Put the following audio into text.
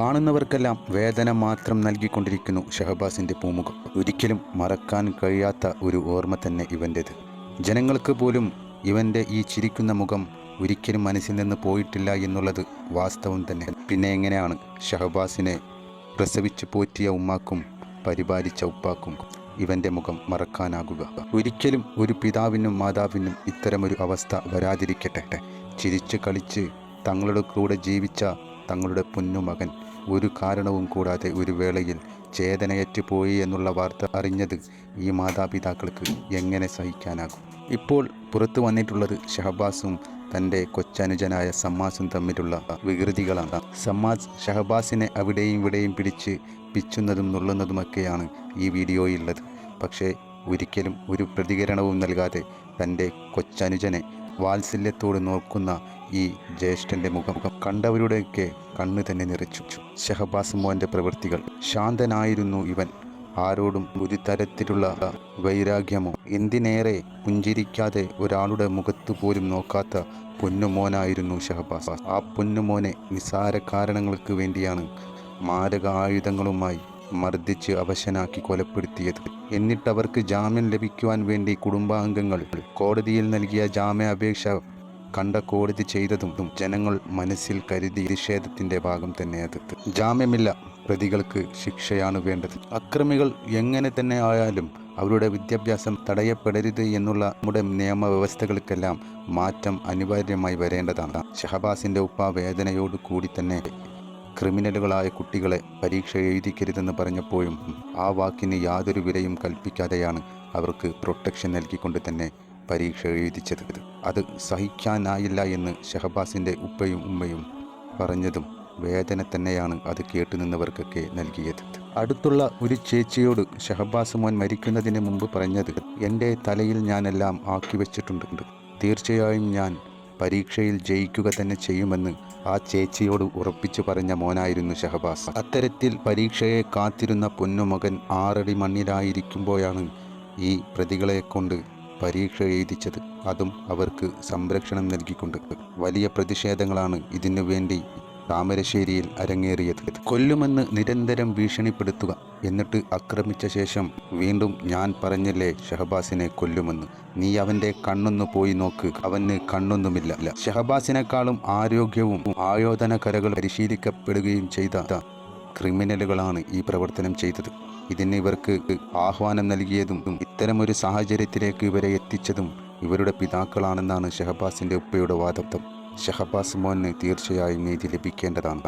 കാണുന്നവർക്കെല്ലാം വേദന മാത്രം നൽകിക്കൊണ്ടിരിക്കുന്നു ഷഹബാസിന്റെ പൂമുഖം. ഒരിക്കലും മറക്കാൻ കഴിയാത്ത ഒരു ഓർമ്മ തന്നെ ഇവന്റേത്. ജനങ്ങൾക്ക് പോലും ഇവന്റെ ഈ ചിരിക്കുന്ന മുഖം ഒരിക്കലും മനസ്സിൽ നിന്ന് പോയിട്ടില്ല എന്നുള്ളത് വാസ്തവം തന്നെ. പിന്നെ എങ്ങനെയാണ് ഷഹബാസിനെ പ്രസവിച്ച് പോറ്റിയ ഉമ്മാക്കും പരിപാലിച്ച ഉപ്പാക്കും ഇവന്റെ മുഖം മറക്കാനാകുക? ഒരിക്കലും ഒരു പിതാവിനും മാതാവിനും ഇത്തരമൊരു അവസ്ഥ വരാതിരിക്കട്ടെ. ചിരിച്ച് കളിച്ച് തങ്ങളുടെ കൂടെ ജീവിച്ച തങ്ങളുടെ പൊന്നുമകൻ ഒരു കാരണവും കൂടാതെ ഒരു വേളയിൽ ചേതനയറ്റ് പോയി എന്നുള്ള വാർത്ത അറിഞ്ഞത് ഈ മാതാപിതാക്കൾക്ക് എങ്ങനെ സഹിക്കാനാകും? ഇപ്പോൾ പുറത്തു വന്നിട്ടുള്ളത് ഷഹബാസും തന്റെ കൊച്ചനുജനായ സമ്മാസും തമ്മിലുള്ള വികൃതികളാണ്. സമ്മാസ് ഷഹബാസിനെ അവിടെയും ഇവിടെയും പിടിച്ച് പിച്ചുന്നതും നുള്ളുന്നതുമൊക്കെയാണ് ഈ വീഡിയോയിലുള്ളത്. പക്ഷേ ഒരിക്കലും ഒരു പ്രതികരണവും നൽകാതെ തന്റെ കൊച്ചനുജനെ വാത്സല്യത്തോട് നോക്കുന്ന ഈ ജ്യേഷ്ഠന്റെ മുഖം കണ്ടവരുടെയൊക്കെ കണ്ണ് തന്നെ നിറച്ചു. ഷഹബാസ് മോന്റെ പ്രവൃത്തികൾ. ശാന്തനായിരുന്നു ഇവൻ. ആരോടും ഒരു തരത്തിലുള്ള വൈരാഗ്യമോ എന്തിനേറെ പുഞ്ചിരിക്കാതെ ഒരാളുടെ മുഖത്തു പോലും നോക്കാത്ത പൊന്നുമോനായിരുന്നു ഷഹബാസ്. ആ പൊന്നുമോനെ നിസാര കാരണങ്ങൾക്ക് വേണ്ടിയാണ് മാരക ആയുധങ്ങളുമായി മർദ്ദിച്ച് അവശനാക്കി കൊലപ്പെടുത്തിയത്. എന്നിട്ടവർക്ക് ജാമ്യം ലഭിക്കുവാൻ വേണ്ടി കുടുംബാംഗങ്ങൾ കോടതിയിൽ നൽകിയ ജാമ്യാപേക്ഷ കണ്ട കോടതി ചെയ്തതും ജനങ്ങൾ മനസ്സിൽ കരുതി നിഷേധത്തിന്റെ ഭാഗം തന്നെ അത്. ജാമ്യമില്ല. പ്രതികൾക്ക് ശിക്ഷയാണ് വേണ്ടത്. അക്രമികൾ എങ്ങനെ തന്നെ ആയാലും അവരുടെ വിദ്യാഭ്യാസം തടയപ്പെടരുത് എന്നുള്ള നമ്മുടെ നിയമവ്യവസ്ഥകൾക്കെല്ലാം മാറ്റം അനിവാര്യമായി വരേണ്ടതാണ്. ഷഹബാസിന്റെ ഉപ്പ വേദനയോട് കൂടി തന്നെ ക്രിമിനലുകളായ കുട്ടികളെ പരീക്ഷ എഴുതിക്കരുതെന്ന് പറഞ്ഞപ്പോഴും ആ വാക്കിന് യാതൊരു വിലയും കൽപ്പിക്കാതെയാണ് അവർക്ക് പ്രൊട്ടക്ഷൻ നൽകിക്കൊണ്ട് തന്നെ പരീക്ഷ എഴുതിച്ചത് അത് സഹിക്കാനായില്ല എന്ന് ഷഹബാസിന്റെ ഉപ്പയും ഉമ്മയും പറഞ്ഞതും വേദന തന്നെയാണ് അത് കേട്ടുനിന്നവർക്കൊക്കെ നൽകിയത്. അടുത്തുള്ള ഒരു ചേച്ചിയോട് ഷഹബാസ് മോൻ മരിക്കുന്നതിന് മുമ്പ് പറഞ്ഞത് എന്റെ തലയിൽ ഞാനെല്ലാം ആക്കി വെച്ചിട്ടുണ്ട്. തീർച്ചയായും ഞാൻ പരീക്ഷയിൽ ജയിക്കുക തന്നെ ചെയ്യുമെന്ന് ആ ചേച്ചിയോട് ഉറപ്പിച്ചു പറഞ്ഞ മോനായിരുന്നു ഷഹബാസ്. അത്തരത്തിൽ പരീക്ഷയെ കാത്തിരുന്ന പൊന്നുമകൻ ആറടി മണ്ണിലായിരിക്കുമ്പോഴാണ് ഈ പ്രതികളെ കൊണ്ട് പരീക്ഷ എഴുതിച്ചത്. അതും അവർക്ക് സംരക്ഷണം നൽകിക്കൊണ്ട്. വലിയ പ്രതിഷേധങ്ങളാണ് ഇതിനു വേണ്ടി താമരശ്ശേരിയിൽ അരങ്ങേറിയത്. കൊല്ലുമെന്ന് നിരന്തരം ഭീഷണിപ്പെടുത്തുക എന്നിട്ട് ആക്രമിച്ച ശേഷം വീണ്ടും ഞാൻ പറഞ്ഞില്ലേ ഷഹബാസിനെ കൊല്ലുമെന്ന്. നീ അവന്റെ കണ്ണൊന്നു പോയി നോക്ക്. അവന് കണ്ണൊന്നുമില്ല. ഷഹബാസിനേക്കാളും ആരോഗ്യവും ആയോധന കരകൾ പരിശീലിക്കപ്പെടുകയും ചെയ്ത ക്രിമിനലുകളാണ് ഈ പ്രവർത്തനം ചെയ്തത്. ഇതിന് ഇവർക്ക് ആഹ്വാനം നൽകിയതും ഇത്തരമൊരു സാഹചര്യത്തിലേക്ക് ഇവരെ എത്തിച്ചതും ഇവരുടെ പിതാക്കളാണെന്നാണ് ഷഹബാസിന്റെ ഉപ്പയുടെ വാദത്വം ഷഹബാസ് മോന് തീർച്ചയായും നീതി ലഭിക്കേണ്ടതാണ്.